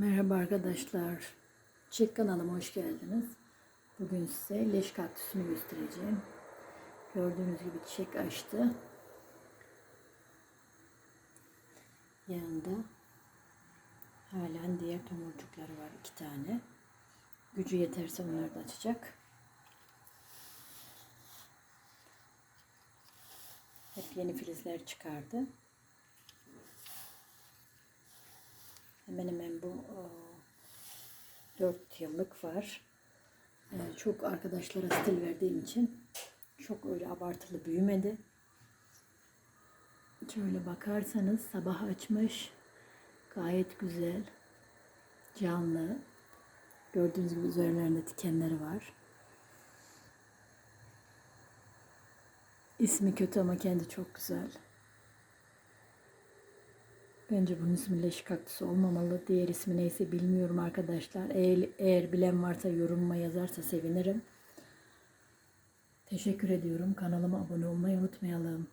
Merhaba arkadaşlar. Çiçek kanalıma hoş geldiniz. Bugün size leş kaktüsünü göstereceğim. Gördüğünüz gibi çiçek açtı. Yanında halen diğer tomurcukları var iki tane. Gücü yeterse onları da açacak. Hep yeni filizler çıkardı. Hemen hemen bu 4 yıllık var. E, çok arkadaşlara stil verdiğim için çok öyle abartılı büyümedi. Şöyle bakarsanız sabah açmış. Gayet güzel. Canlı. Gördüğünüz gibi üzerlerinde dikenleri var. İsmi kötü ama kendi çok güzel. Bence bunun ismi leş kaktüsü olmamalı. Diğer ismi neyse bilmiyorum arkadaşlar. Eğer, eğer bilen varsa yorumuma yazarsa sevinirim. Teşekkür ediyorum. Kanalıma abone olmayı unutmayalım.